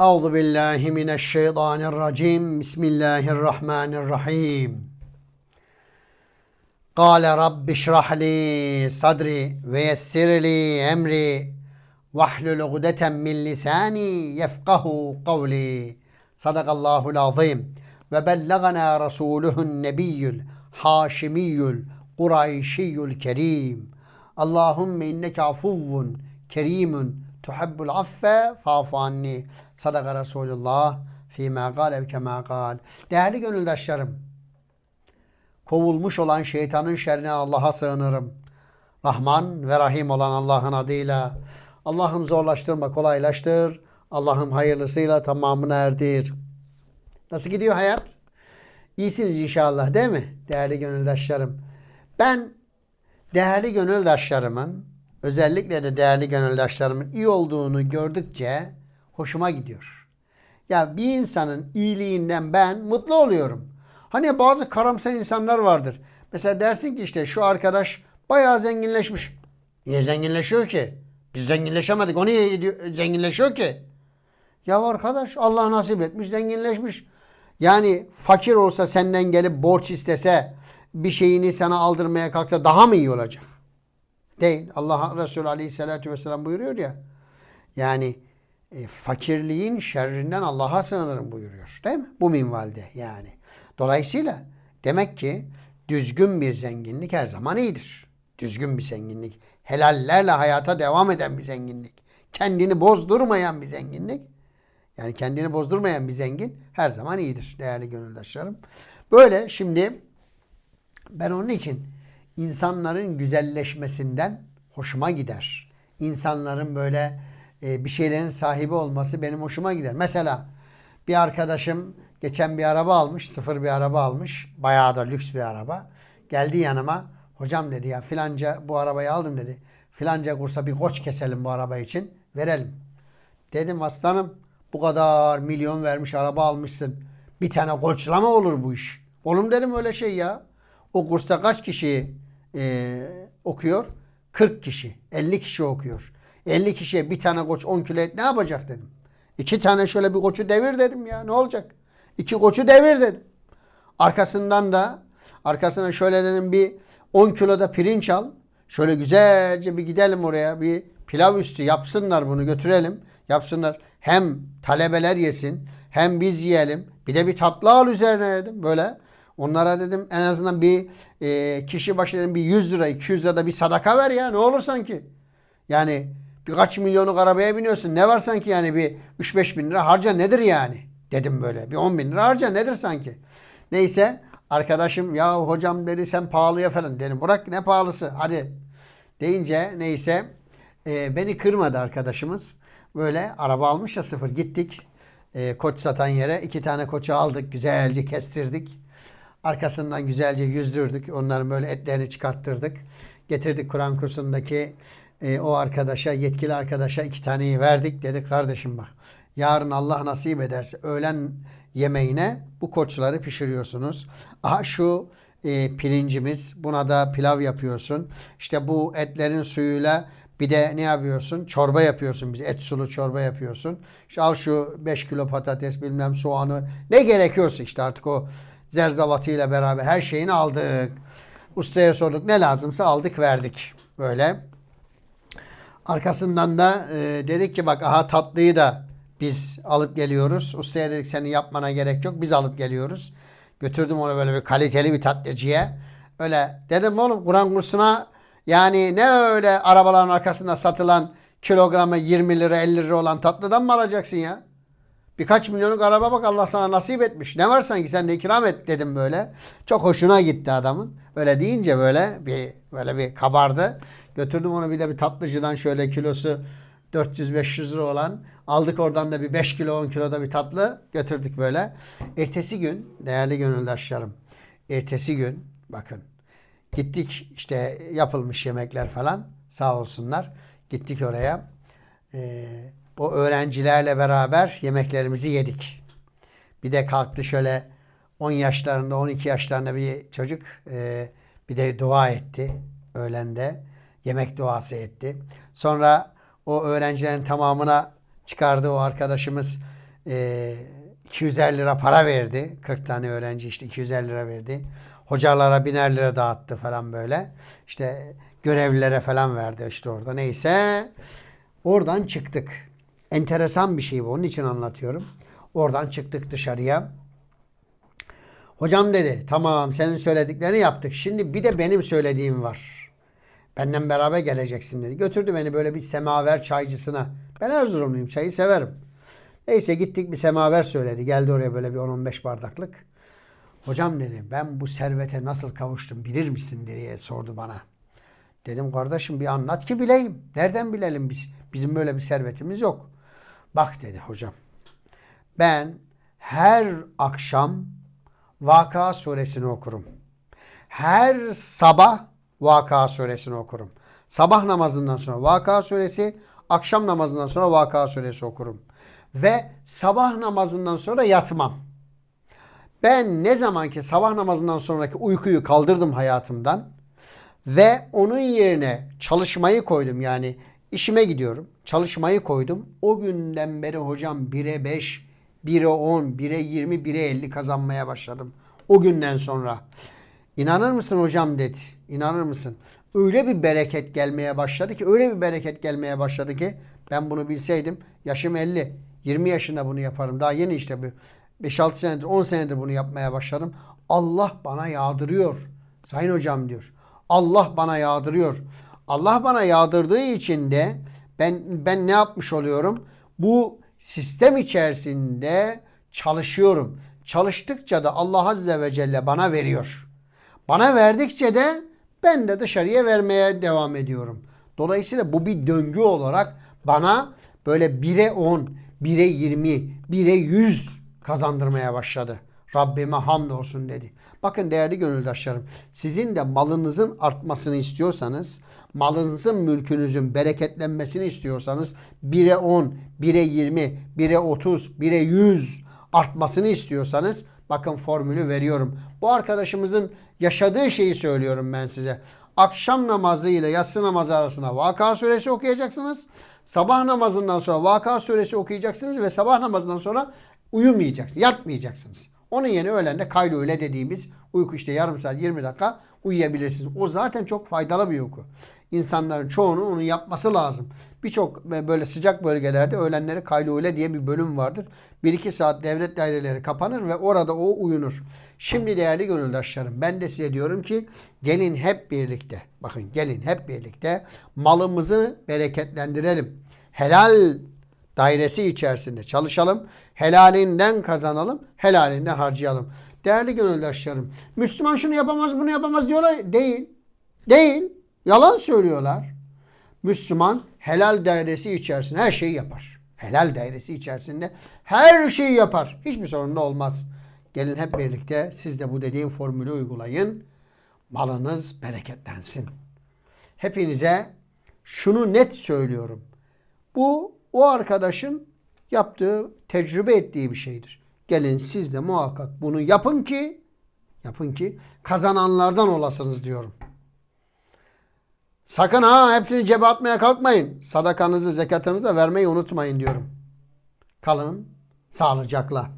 Euzu billahi mineşşeytanirracim. Bismillahirrahmanirrahim. Kale Rabbi şrah li sadri ve yessir li emri vahlul ugdeten min lisani yefkahu kavli. Sadakallahul azim. Ve bellagana rasuluhun nebiyyül haşimiyyül kureyşiyyül kerim. Allahümme inneke afuvvun kerimun tuhabbul affe fa'fu anni. Sadaka Resulullah fîmâ gâl ev kemâ gâl. Değerli gönüldaşlarım, kovulmuş olan şeytanın şerrine Allah'a sığınırım. Rahman ve Rahim olan Allah'ın adıyla. Allah'ım zorlaştırma, kolaylaştır. Allah'ım hayırlısıyla tamamını erdir. Nasıl gidiyor hayat? İyisiniz inşallah değil mi değerli gönüldaşlarım? Ben değerli gönüldaşlarımın özellikle de değerli gönüldaşlarımın iyi olduğunu gördükçe hoşuma gidiyor. Ya bir insanın iyiliğinden ben mutlu oluyorum. Hani bazı karamsar insanlar vardır. Mesela dersin ki işte şu arkadaş bayağı zenginleşmiş. Niye zenginleşiyor ki? Biz zenginleşemedik. O niye zenginleşiyor ki? Ya arkadaş Allah nasip etmiş zenginleşmiş. Yani fakir olsa senden gelip borç istese bir şeyini sana aldırmaya kalksa daha mı iyi olacak? Değil. Allah Resulü Aleyhisselatü Vesselam buyuruyor ya. Yani e, fakirliğin şerrinden Allah'a sığınırım buyuruyor. Değil mi? Bu minvalde yani. Dolayısıyla demek ki düzgün bir zenginlik her zaman iyidir. Düzgün bir zenginlik. Helallerle hayata devam eden bir zenginlik. Kendini bozdurmayan bir zenginlik. Yani kendini bozdurmayan bir zengin her zaman iyidir değerli gönüldaşlarım. Böyle şimdi ben onun için insanların güzelleşmesinden hoşuma gider. İnsanların böyle e, bir şeylerin sahibi olması benim hoşuma gider. Mesela bir arkadaşım geçen bir araba almış, sıfır bir araba almış. Bayağı da lüks bir araba. Geldi yanıma. Hocam dedi ya filanca bu arabayı aldım dedi. Filanca kursa bir koç keselim bu araba için. Verelim. Dedim aslanım bu kadar milyon vermiş araba almışsın. Bir tane koçla mı olur bu iş? Oğlum dedim öyle şey ya. O kursta kaç kişi e, okuyor? 40 kişi. 50 kişi okuyor. 50 kişiye bir tane koç 10 kilo et ne yapacak dedim. İki tane şöyle bir koçu devir dedim ya ne olacak? İki koçu devir dedim. Arkasından da arkasına şöyle dedim bir 10 kilo da pirinç al. Şöyle güzelce bir gidelim oraya bir pilav üstü yapsınlar bunu götürelim. Yapsınlar. Hem talebeler yesin hem biz yiyelim. Bir de bir tatlı al üzerine dedim böyle. Onlara dedim en azından bir e, kişi başı dedim bir 100 lira 200 lira da bir sadaka ver ya ne olur sanki. Yani birkaç milyonluk arabaya biniyorsun. Ne var sanki yani bir 3-5 bin lira harca nedir yani? Dedim böyle. Bir 10 bin lira harca nedir sanki? Neyse arkadaşım ya hocam dedi sen pahalıya falan. Dedim bırak ne pahalısı hadi. Deyince neyse e, beni kırmadı arkadaşımız. Böyle araba almış ya sıfır gittik. E, koç satan yere iki tane koçu aldık. Güzelce kestirdik. Arkasından güzelce yüzdürdük. Onların böyle etlerini çıkarttırdık. Getirdik Kur'an kursundaki e, o arkadaşa, yetkili arkadaşa iki taneyi verdik. Dedik kardeşim bak yarın Allah nasip ederse öğlen yemeğine bu koçları pişiriyorsunuz. Aha şu e, pirincimiz buna da pilav yapıyorsun. İşte bu etlerin suyuyla bir de ne yapıyorsun? Çorba yapıyorsun. Biz et sulu çorba yapıyorsun. İşte al şu 5 kilo patates bilmem soğanı ne gerekiyorsa işte artık o zerzavatıyla beraber her şeyini aldık. Ustaya sorduk ne lazımsa aldık verdik. Böyle. Arkasından da e, dedik ki bak aha tatlıyı da biz alıp geliyoruz. Ustaya dedik senin yapmana gerek yok. Biz alıp geliyoruz. Götürdüm onu böyle bir kaliteli bir tatlıcıya. Öyle dedim oğlum Kur'an kursuna yani ne öyle arabaların arkasında satılan kilogramı 20 lira 50 lira olan tatlıdan mı alacaksın ya? Birkaç milyonluk araba bak Allah sana nasip etmiş. Ne var sanki sen de ikram et dedim böyle. Çok hoşuna gitti adamın. Öyle deyince böyle bir böyle bir kabardı. Götürdüm onu bir de bir tatlıcıdan şöyle kilosu 400-500 lira olan aldık oradan da bir 5 kilo 10 kilo da bir tatlı götürdük böyle. Ertesi gün değerli gönüldaşlarım ertesi gün bakın gittik işte yapılmış yemekler falan sağ olsunlar gittik oraya. Ee, o öğrencilerle beraber yemeklerimizi yedik. Bir de kalktı şöyle 10 yaşlarında 12 yaşlarında bir çocuk e, bir de dua etti öğlende. Yemek duası etti. Sonra o öğrencilerin tamamına çıkardı o arkadaşımız. e, 250 lira para verdi. 40 tane öğrenci işte 250 lira verdi. Hocalara biner lira dağıttı falan böyle. İşte görevlilere falan verdi işte orada neyse. Oradan çıktık. Enteresan bir şey bu. Onun için anlatıyorum. Oradan çıktık dışarıya. Hocam dedi tamam senin söylediklerini yaptık. Şimdi bir de benim söylediğim var. Benden beraber geleceksin dedi. Götürdü beni böyle bir semaver çaycısına. Ben Erzurumluyum çayı severim. Neyse gittik bir semaver söyledi. Geldi oraya böyle bir 10-15 bardaklık. Hocam dedi ben bu servete nasıl kavuştum bilir misin diye sordu bana. Dedim kardeşim bir anlat ki bileyim. Nereden bilelim biz? Bizim böyle bir servetimiz yok. Bak dedi hocam. Ben her akşam Vaka suresini okurum. Her sabah Vaka suresini okurum. Sabah namazından sonra Vaka suresi, akşam namazından sonra Vaka suresi okurum. Ve sabah namazından sonra yatmam. Ben ne zaman ki sabah namazından sonraki uykuyu kaldırdım hayatımdan ve onun yerine çalışmayı koydum yani işime gidiyorum. Çalışmayı koydum. O günden beri hocam 1'e 5, 1'e 10, 1'e 20, 1'e 50 kazanmaya başladım. O günden sonra. İnanır mısın hocam dedi. İnanır mısın? Öyle bir bereket gelmeye başladı ki, öyle bir bereket gelmeye başladı ki ben bunu bilseydim yaşım 50. 20 yaşında bunu yaparım. Daha yeni işte bu 5-6 senedir, 10 senedir bunu yapmaya başladım. Allah bana yağdırıyor. Sayın hocam diyor. Allah bana yağdırıyor. Allah bana yağdırdığı için de ben ben ne yapmış oluyorum? Bu sistem içerisinde çalışıyorum. Çalıştıkça da Allah Azze ve Celle bana veriyor. Bana verdikçe de ben de dışarıya vermeye devam ediyorum. Dolayısıyla bu bir döngü olarak bana böyle 1'e 10, 1'e 20, 1'e 100 kazandırmaya başladı. Rabbime hamdolsun dedi. Bakın değerli gönüldaşlarım, sizin de malınızın artmasını istiyorsanız, malınızın, mülkünüzün bereketlenmesini istiyorsanız 1'e 10, 1'e 20, 1'e 30, 1'e 100 artmasını istiyorsanız bakın formülü veriyorum. Bu arkadaşımızın yaşadığı şeyi söylüyorum ben size. Akşam namazı ile yatsı namazı arasında Vaka suresi okuyacaksınız. Sabah namazından sonra Vaka suresi okuyacaksınız ve sabah namazından sonra uyumayacaksınız, yatmayacaksınız. Onun yerine öğlende kaylule dediğimiz uyku işte yarım saat 20 dakika uyuyabilirsiniz. O zaten çok faydalı bir uyku. İnsanların çoğunun onu yapması lazım. Birçok böyle sıcak bölgelerde öğlenleri kaylule diye bir bölüm vardır. 1-2 saat devlet daireleri kapanır ve orada o uyunur. Şimdi değerli gönüldaşlarım ben de size diyorum ki gelin hep birlikte bakın gelin hep birlikte malımızı bereketlendirelim. Helal dairesi içerisinde çalışalım. Helalinden kazanalım. Helalinden harcayalım. Değerli gönüldaşlarım. Müslüman şunu yapamaz bunu yapamaz diyorlar. Değil. Değil. Yalan söylüyorlar. Müslüman helal dairesi içerisinde her şeyi yapar. Helal dairesi içerisinde her şeyi yapar. Hiçbir sorun olmaz. Gelin hep birlikte siz de bu dediğim formülü uygulayın. Malınız bereketlensin. Hepinize şunu net söylüyorum. Bu o arkadaşın yaptığı, tecrübe ettiği bir şeydir. Gelin siz de muhakkak bunu yapın ki yapın ki kazananlardan olasınız diyorum. Sakın ha hepsini cebe atmaya kalkmayın. Sadakanızı, zekatınızı da vermeyi unutmayın diyorum. Kalın sağlıcakla.